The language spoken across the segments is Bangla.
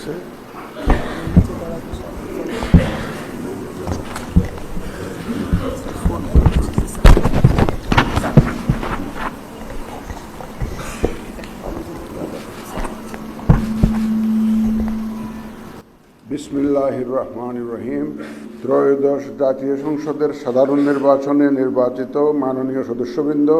করতেছে বিসমিল্লাহির রহমান রহিম। ত্রয়োদশ জাতীয় সংসদের সাধারণ নির্বাচনে নির্বাচিত মাননীয় সদস্যবৃন্দ,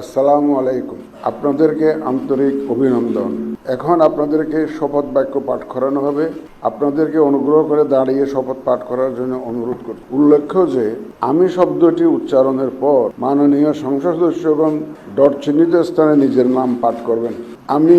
আসসালামু আলাইকুম। আপনাদেরকে আন্তরিক অভিনন্দন। এখন আপনাদেরকে শপথ বাক্য পাঠ করানো হবে। আপনাদেরকে অনুগ্রহ করে দাঁড়িয়ে শপথ পাঠ করার জন্য অনুরোধ করি উল্লেখ্য যে, আমি শব্দটি উচ্চারণের পর মাননীয় সংসদ সদস্যগণ ডট চিহ্নিত স্থানে নিজের নাম পাঠ করবেন। আমি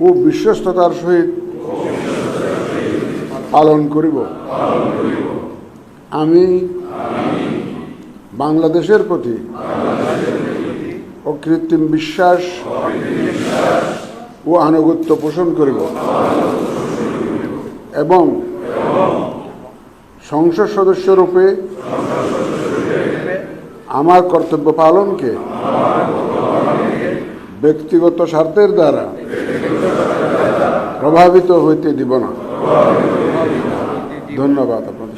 ও বিশ্বস্ততার সহিত পালন করিব। আমি বাংলাদেশের প্রতি অকৃত্রিম বিশ্বাস ও আনুগত্য পোষণ করিব এবং সংসদ সদস্য রূপে আমার কর্তব্য পালনকে ব্যক্তিগত স্বার্থের দ্বারা প্রভাবিত হইতে দিব না। ধন্যবাদ আপনার